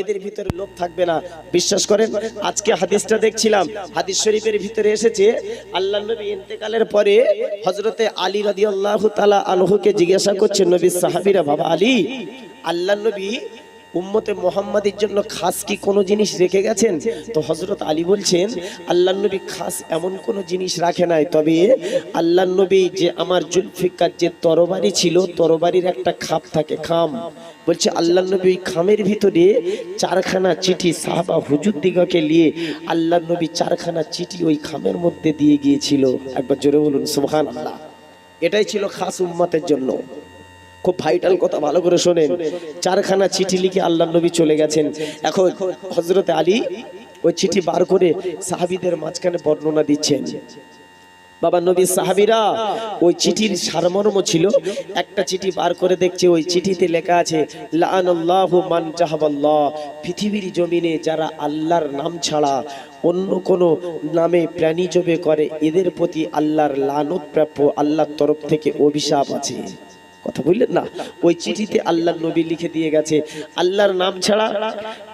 এদের ভিতরে লোভ থাকবে না। বিশ্বাস করেন, আজকে হাদিসটা দেখছিলাম, হাদিস শরীফের ভিতরে এসেছে আল্লাহ ইন্তেকালের পরে হজরতে আলী তাআলা আনহুকে জিজ্ঞাসা করছেন নবী সাহাবীরা, বাবা আলী আল্লাহ নবী উম্মতে মোহাম্মদের জন্য খাস কি কোনো জিনিস রেখে গেছেন? তো হজরত আলী বলছেন আল্লাহ নবী খাস এমন কোনো জিনিস রাখে নাই। তবে আল্লাহ নবী যে আমার জুলফিকার যে তরবারি ছিল, তরবারির একটা খাপ থাকে, খাম। বলছে আল্লাহ নবী খামের ভিতরে চারখানা চিঠি সাহাবা হুজুর দিগকে নিয়ে আল্লাহ নবী চারখানা চিঠি ওই খামের মধ্যে দিয়ে গিয়েছিল। একবার জোরে বলুন সুবহান আল্লাহ এটাই ছিল খাস উম্মতের জন্য। খুব ভাইটাল কথা ভালো করে শোনেন। চারখানা চিঠি লিখে আল্লাহ নবী চলে গেছেন। এখন হজরত আলী ওই চিঠি বার করে সাহাবিদের মাঝখানে বর্ণনা দিচ্ছেন। বাবা নবী সাহাবিরা, ওই চিঠির সারমর্ম ছিল, একটা চিঠি বার করে দেখছে, ওই চিঠিতে লেখা আছে মান পৃথিবীর জমিনে যারা আল্লাহর নাম ছাড়া অন্য কোনো নামে প্রাণী জবে করে, এদের প্রতি আল্লাহর লানত প্রাপ্য, আল্লাহর তরফ থেকে অভিশাপ আছে। কথা বললেন না? ওই চিঠিতে আল্লাহ নবী লিখে দিয়ে গেছে, আল্লাহর নাম ছাড়া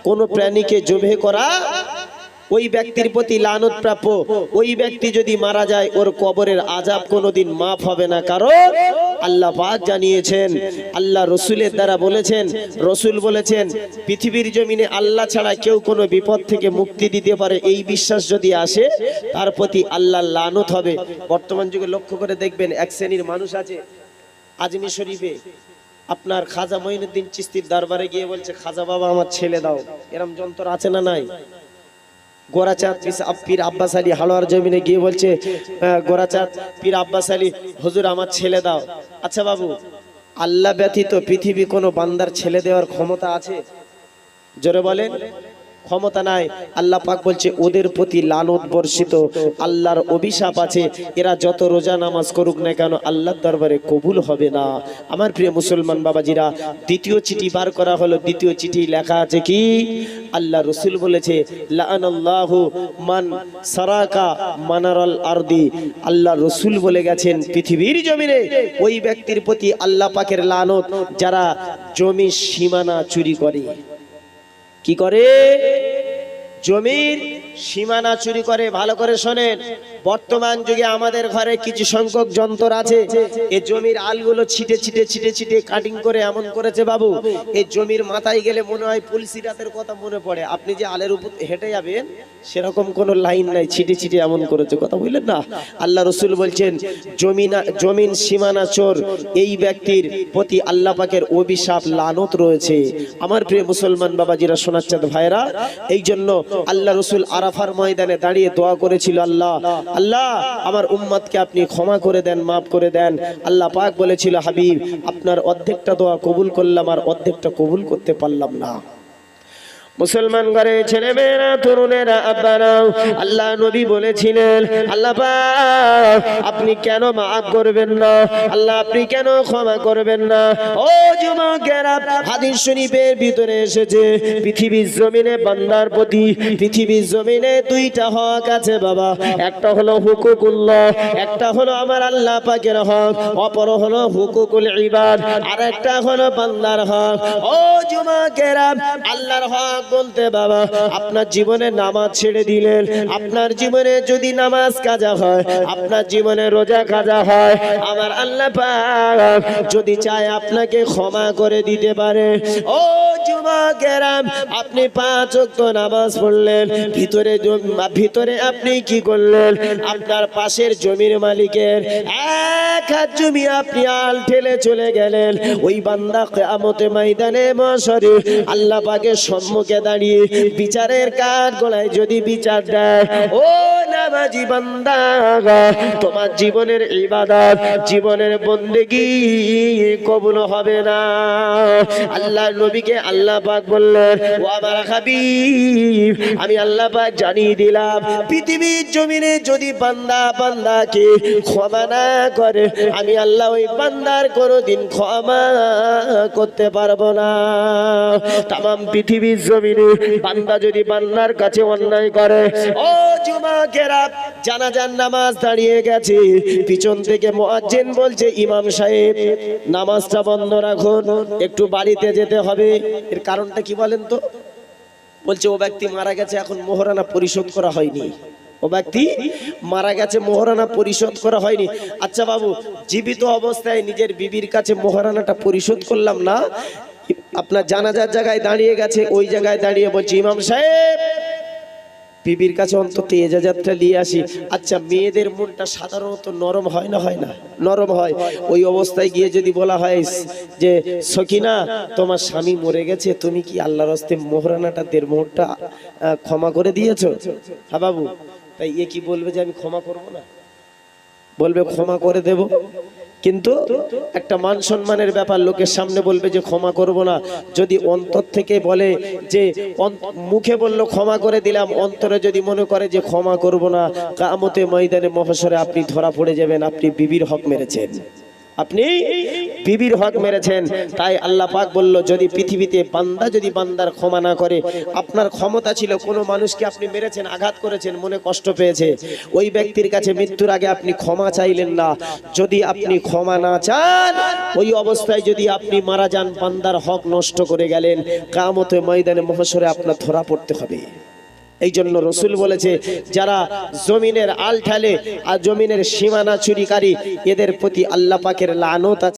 কোনো প্রাণীকে জবে করা ওই ব্যক্তির প্রতি লানত প্রাপ্য, ওই ব্যক্তি যদি মারা যায়, ওর কবরের আজাব কোনোদিন মাফ হবে না। কারণ আল্লাহ পাক জানিয়েছেন, আল্লাহ রসুলের দ্বারা বলেছেন, রসুল বলেছেন, পৃথিবীর জমিনে আল্লাহ ছাড়া কেউ কোনো বিপদ থেকে মুক্তি দিতে পারে। এই বিশ্বাস যদি আসে, তার প্রতি আল্লাহ লানত হবে। বর্তমান যুগে লক্ষ্য করে দেখবেন, এক শ্রেণির মানুষ আছে আজমি শরীফে আপনার খাজা মঈনুদ্দিন চিস্তির দরবারে গিয়ে বলছে, খাজা বাবা, আমার ছেলে দাও। এরম যন্ত্র আছে না নাই? গোরাচাঁদ পীর আব্বাস আলী হালোয়ার জমিনে গিয়ে বলছে গোরাচাঁদ, পীর আব্বাস আলী, হুজুর, আমার ছেলে দাও। আচ্ছা বাবু, আল্লাহ ব্যতীত পৃথিবী কোনো বান্দার ছেলে দেওয়ার ক্ষমতা আছে? জোরে বলেন। ক্ষমতা নাই। আল্লাহ পাক বলছে, ওদের প্রতি লানত বর্ষিত। আল্লাহর অভিশাপ আছে। এরা যত রোজা নামাজ করুক না কেন, আল্লাহর দরবারে কবুল হবে না। আমার প্রিয় মুসলমান বাবাজিরা, দ্বিতীয় চিঠি বার করা হলো। দ্বিতীয় চিঠি লেখা আছে কি? আল্লাহ রসুল বলেছে মান সারাকা মানারাল আরদি। আল্লাহ রসুল বলে গেছেন, পৃথিবীর জমিনে ওই ব্যক্তির প্রতি আল্লাহ পাকের লানত, যারা জমি সীমানা চুরি করে। কি করে? জমির সীমানা চুরি করে ভালো করে শোনেন। বর্তমান যুগে আমাদের ঘরে কিছু সংখ্যক যন্ত্র আছে। এই জমির আলগুলো ছিটে ছিটে ছিটে ছিটে কাটিং করে এমন করেছে বাবু। এই জমির মাথায় গেলে মনে হয় পুলিশি রাতের কথা মনে পড়ে। আপনি যে আলের উপর হেঁটে যাবেন, সেরকম কোনো লাইন নাই। ছিটে ছিটে এমন করেছে কথা বললেন না? আল্লাহ রসুল বলছেন, জমিনা, জমিন সীমানা চোর, এই ব্যক্তির প্রতি আল্লাহ পাকের অভিশাপ, লানত রয়েছে। আমার প্রিয় মুসলমান বাবাজিরা শোনাচ্ছেন ভাইরা এই জন্য আল্লাহ রসুল আরাফার ময়দানে দাঁড়িয়ে দোয়া করেছিল, আল্লাহ আল্লাহ, আমার উম্মতকে আপনি ক্ষমা করে দেন, মাফ করে দেন। আল্লাহ পাক বলেছিল, হাবিব, আপনার অর্ধেকটা দোয়া কবুল করলাম, আর অর্ধেকটা কবুল করতে পারলাম না। মুসলমান ঘরে ছেলে মেয়েরা তরুণেরা, আব্বারাও, আল্লাহ নবী বলেছিলেন, আল্লাহ আপনি কেন মাফ করবেন না? আল্লাহ আপনি কেন ক্ষমা করবেন না? ও যুবকেরা, হাদিস ভিতরে এসেছে, পৃথিবীর জমিনে বান্দার প্রতি, পৃথিবীর জমিনে দুইটা হক আছে বাবা। একটা হলো হুকুকুল্লাহ, একটা হলো আমার আল্লাহ পাকের হক, অপর হলো হুকুকুল ইবাদ আর একটা হলো বান্দার হক। ও যুবকেরা, আল্লাহর হক বলতে, বাবা, আপনার জীবনে নামাজ ছেড়ে দিলেন। আপনার জীবনে যদি নামাজ কাজা হয়, আপনার জীবনে রোজা কাজা হয়, আমার আল্লাহ পাক যদি চায় আপনাকে ক্ষমা করে দিতে পারে। ও যুবকেরাম আপনি পাঁচ ওয়াক্ত নামাজ পড়লেন। ভিতরে ভিতরে আপনি কি করলেন? আপনার পাশের জমির মালিকের এক হাত জমি আপনি আল ঠেলে চলে গেলেন। ওই বান্দা কেয়ামতে ময়দানে মশরে আল্লাহ পাকের সম্মুখে দাঁড়িয়ে বিচারের কাঠ গলায় যদি বিচার দেয়, ও নামাজি বান্দা তোমার জীবনের ইবাদত, জীবনের বন্দেগি কবুল হবে না। আল্লাহ নবীকে আল্লাহ পাক বললেন, ও আমার হাবিব, আমি আল্লাহ পাক জানিয়ে দিলাম, পৃথিবীর জমিনে যদি বান্দা বান্দাকে ক্ষমা না করে, আমি আল্লাহ ওই বান্দার কোনোদিন ক্ষমা করতে পারব না। তাম পৃথিবীর জমিনে বান্দা যদি বান্দার কাছে অন্যায় করে, ও যুবকেরা জানাজার নামাজ দাঁড়িয়ে গেছে। পিছন থেকে মুয়াজ্জিন বলছে, ইমাম সাহেব, নামাজটা বন্ধ রাখুন, একটু বাড়িতে যেতে হবে। এর কারণটা কি বলেন তো? বলছে, ও ব্যক্তি মারা গেছে, এখন মোহরানা পরিশোধ করা হয়নি। ও ব্যক্তি মারা গেছে, মোহরানা পরিশোধ করা হয়নি। আচ্ছা বাবু, জীবিত অবস্থায় নিজের বিবির কাছে মোহরানাটা পরিশোধ করলাম না আপনার জানাজার জায়গায় দাঁড়িয়ে গেছে, ওই জায়গায় দাঁড়িয়ে বলছি, ইমাম সাহেব, বিবির কাছে অন্তত এজাজাতটা নিয়ে আসি। আচ্ছা মেয়েদের মনটা সাধারণত নরম হয় না হয় না? নরম হয়। ওই অবস্থায় গিয়ে যদি বলা হয় যে, সকিনা, তোমার স্বামী মরে গেছে, তুমি কি আল্লাহর হস্তে মোহরানাটা, দেড় মোহরটা ক্ষমা করে দিয়েছ? হ্যাঁ বাবু, তাই এ কি বলবে যে আমি ক্ষমা করব না? বলবে, ক্ষমা করে দেব। কিন্তু একটা মান সম্মানের ব্যাপার লোকের সামনে বলবে যে, ক্ষমা করব না। যদি অন্তর থেকে বলে যে মুখে বলল, ক্ষমা করে দিলাম, অন্তরে যদি মনে করে যে, ক্ষমা করব না, কামতে ময়দানে মহাসরে আপনি ধরা পড়ে যাবেন, আপনি বিবির হক মেরেছেন। আপনি বিবির হক মেরেছেন। তাই আল্লাহ পাক বলল, যদি পৃথিবীতে বান্দা যদি বান্দার ক্ষমা না করে, আপনার ক্ষমতা ছিল, কোনো মানুষকে আপনি মেরেছেন, আঘাত করেছেন, মনে কষ্ট পেয়েছে। ওই ব্যক্তির কাছে মৃত্যুর আগে আপনি ক্ষমা চাইলেন না। যদি আপনি ক্ষমা না চান, ওই অবস্থায় যদি আপনি মারা যান, বান্দার হক নষ্ট করে গেলেন, কামতে ময়দানে মহাসরে আপনার ধরা পড়তে হবে। এই জন্য রসুল বলেছে, যারা জমিনের আল ঠালে আর জমিনের সীমানা চুরিকারী, এদের প্রতি আল্লাহ পাকের লানত আছে।